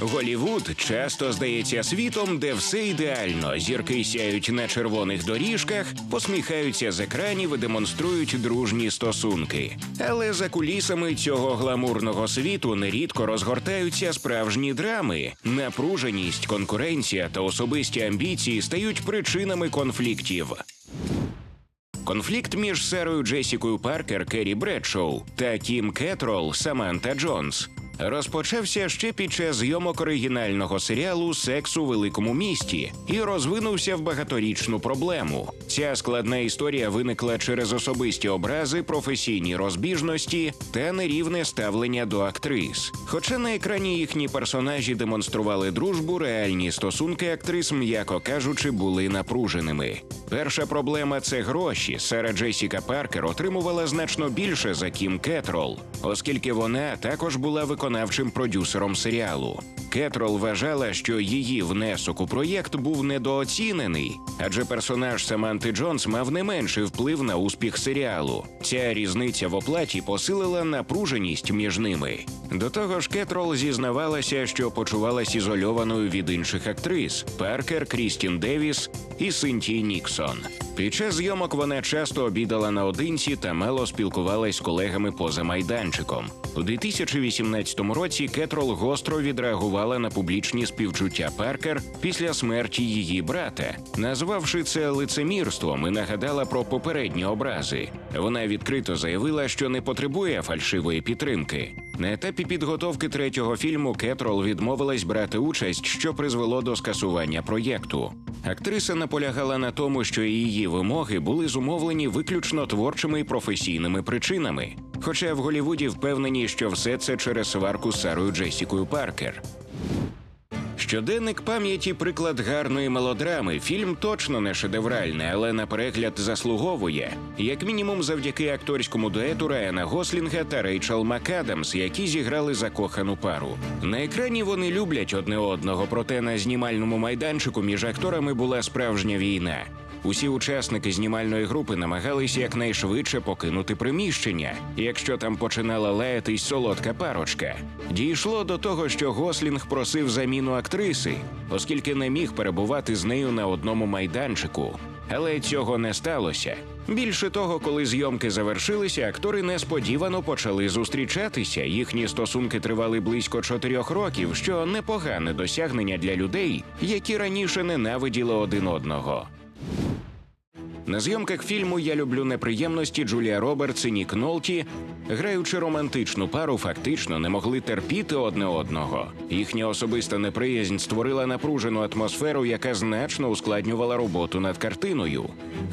Голівуд часто здається світом, де все ідеально. Зірки сяють на червоних доріжках, посміхаються з екранів і демонструють дружні стосунки. Але за кулісами цього гламурного світу нерідко розгортаються справжні драми. Напруженість, конкуренція та особисті амбіції стають причинами конфліктів. Конфлікт між Сарою Джесікою Паркер Керрі Бредшоу та Кім Кетрол Саманта Джонс розпочався ще під час зйомок оригінального серіалу Секс у великому місті і розвинувся в багаторічну проблему. Ця складна історія виникла через особисті образи, професійні розбіжності та нерівне ставлення до актрис. Хоча на екрані їхні персонажі демонстрували дружбу, реальні стосунки актрис, м'яко кажучи, були напруженими. Перша проблема це гроші. Сара Джесіка Паркер отримувала значно більше за Кім Кетрол, оскільки вона також була виконавчим продюсером серіалу. Кетрол вважала, що її внесок у проєкт був недооцінений, адже персонаж Саманти Джонс мав не менший вплив на успіх серіалу. Ця різниця в оплаті посилила напруженість між ними. До того ж, Кетрол зізнавалася, що почувалась ізольованою від інших актрис Паркер, Крістін Девіс і Синтії Ніксон. Під час зйомок вона часто обідала наодинці та мало спілкувалась з колегами поза майданчиком. У 2018 році Кетрол гостро відреагувала на публічні співчуття Паркер після смерті її брата, назвавши це лицемірством і нагадала про попередні образи. Вона відкрито заявила, що не потребує фальшивої підтримки. На етапі підготовки третього фільму Кетрол відмовилась брати участь, що призвело до скасування проєкту. Актриса наполягала на тому, що її вимоги були зумовлені виключно творчими і професійними причинами. Хоча в Голівуді впевнені, що все це через сварку з Сарою Джесікою Паркер. Щоденник пам'яті приклад гарної мелодрами. Фільм точно не шедевральний, але на перегляд заслуговує, як мінімум, завдяки акторському дуету Райана Гослінга та Рейчел МакАдамс, які зіграли закохану пару. На екрані вони люблять одне одного, проте на знімальному майданчику між акторами була справжня війна. Усі учасники знімальної групи намагалися якнайшвидше покинути приміщення, якщо там починала лаятись солодка парочка. Дійшло до того, що Гослінг просив заміну актриси, оскільки не міг перебувати з нею на одному майданчику. Але цього не сталося. Більше того, коли зйомки завершилися, актори несподівано почали зустрічатися. Їхні стосунки тривали близько чотирьох років, що непогане досягнення для людей, які раніше ненавиділи один одного. На зйомках фільму Я люблю неприємності Джулія Робертс і Нік Нолті, граючи романтичну пару, фактично не могли терпіти одне одного. Їхня особиста неприязнь створила напружену атмосферу, яка значно ускладнювала роботу над картиною.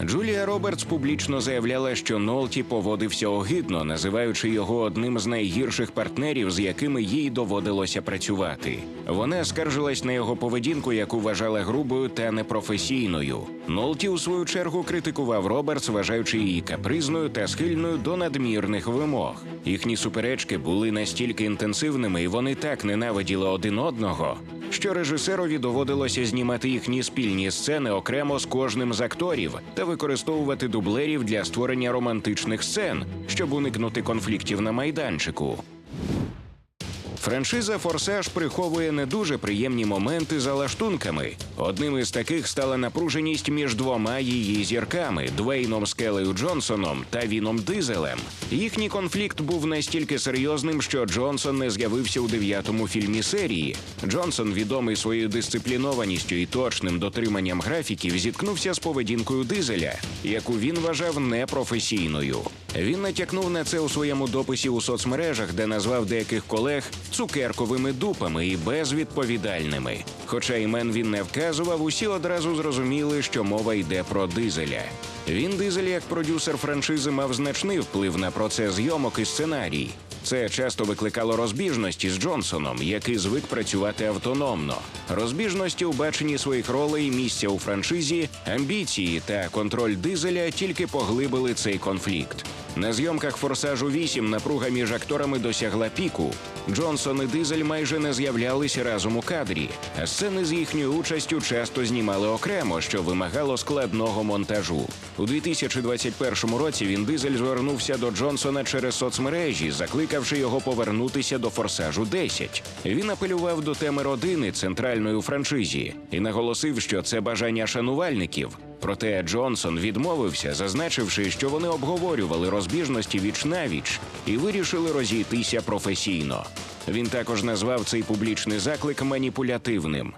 Джулія Робертс публічно заявляла, що Нолті поводився огидно, називаючи його одним з найгірших партнерів, з якими їй доводилося працювати. Вона скаржилась на його поведінку, яку вважала грубою та непрофесійною. Нолті, у свою чергу, критикував Робертс, вважаючи її капризною та схильною до надмірних вимог. Їхні суперечки були настільки інтенсивними, і вони так ненавиділи один одного, що режисерові доводилося знімати їхні спільні сцени окремо з кожним з акторів та використовувати дублерів для створення романтичних сцен, щоб уникнути конфліктів на майданчику. Франшиза Форсаж приховує не дуже приємні моменти за лаштунками. Одним із таких стала напруженість між двома її зірками Двейном Скелею Джонсоном та Віном Дизелем. Їхній конфлікт був настільки серйозним, що Джонсон не з'явився у дев'ятому фільмі серії. Джонсон, відомий своєю дисциплінованістю і точним дотриманням графіків, зіткнувся з поведінкою дизеля, яку він вважав непрофесійною. Він натякнув на це у своєму дописі у соцмережах, де назвав деяких колег цукерковими дупами і безвідповідальними. Хоча імен він не вказував, усі одразу зрозуміли, що мова йде про дизеля. Він дизель як продюсер франшизи мав значний вплив на процес зйомок і сценарій. Це часто викликало розбіжності з Джонсоном, який звик працювати автономно. Розбіжності у баченні своїх ролей, місця у франшизі, амбіції та контроль дизеля тільки поглибили цей конфлікт. На зйомках форсажу 8 напруга між акторами досягла піку. Джонсон і Дизель майже не з'являлися разом у кадрі, а сцени з їхньою участю часто знімали окремо, що вимагало складного монтажу. У 2021 році він Дизель звернувся до Джонсона через соцмережі, закликавши його повернутися до форсажу 10. Він апелював до теми родини центральної франшизі і наголосив, що це бажання шанувальників. Проте Джонсон відмовився, зазначивши, що вони обговорювали розбіжності віч навіч і вирішили розійтися професійно. Він також назвав цей публічний заклик маніпулятивним.